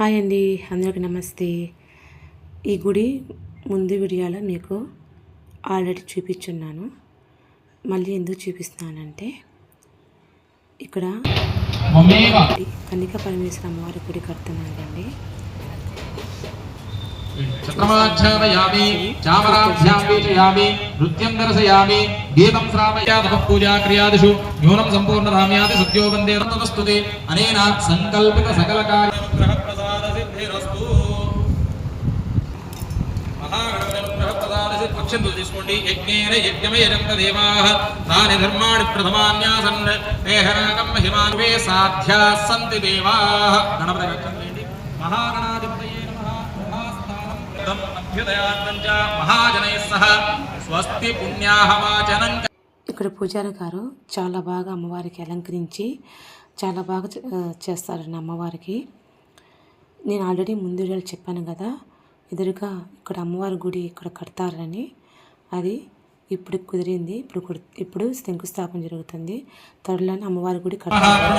Hi అండి అందరికీ నమస్తే. ఈ గుడి ముందు వీడియోలో మీకు ఆల్రెడీ చూపించున్నాను. మళ్ళీ ఎందుకు చూపిస్తున్నానంటే ఇక్కడ కన్నిక పరమేశ్వర అమ్మవారి గుడి కడుతున్నానండి చంద్రమాధ్యాపయామి చామరాభ్యాం వీచయామి నృత్యం దర్శయామి గీతం శ్రావయాతః పూజా క్రియాదిషు న్యూనం సంపూర్ణధామ్యాతి సత్యో వందే రత్నస్తుతే అనేన సంకల్పిత సకల కార్య పక్షంతులు తీసుకోండి. యజ్ఞేన యజ్ఞమయజంత దేవాః. తాని ధర్మాణి ప్రథమాన్యాసన్ నేహనాకం మహిమాన్వే సాధ్యా సంతి దేవాః. గణపతి రక్షండి మహాగణాధిపతయే నమః. మహాస్థానం అభ్యుదయార్థం చ మహాజనైః సహ. స్వస్తి పుణ్యాహవాచనం ఇక్కడ పూజారి గారు చాలా బాగా అమ్మవారికి అలంకరించి చాలా బాగా చే- చేస్తారండి అమ్మవారికి. నేను ఆల్రెడీ ముందు చెప్పాను కదా ఎదురుగా ఇక్కడ అమ్మవారి గుడి ఇక్కడ కడతారని. అది ఇప్పుడు కుదిరింది. ఇప్పుడు ఇప్పుడు శంకుస్థాపన జరుగుతుంది. త్వరలోనే అమ్మవారి గుడి కడతారు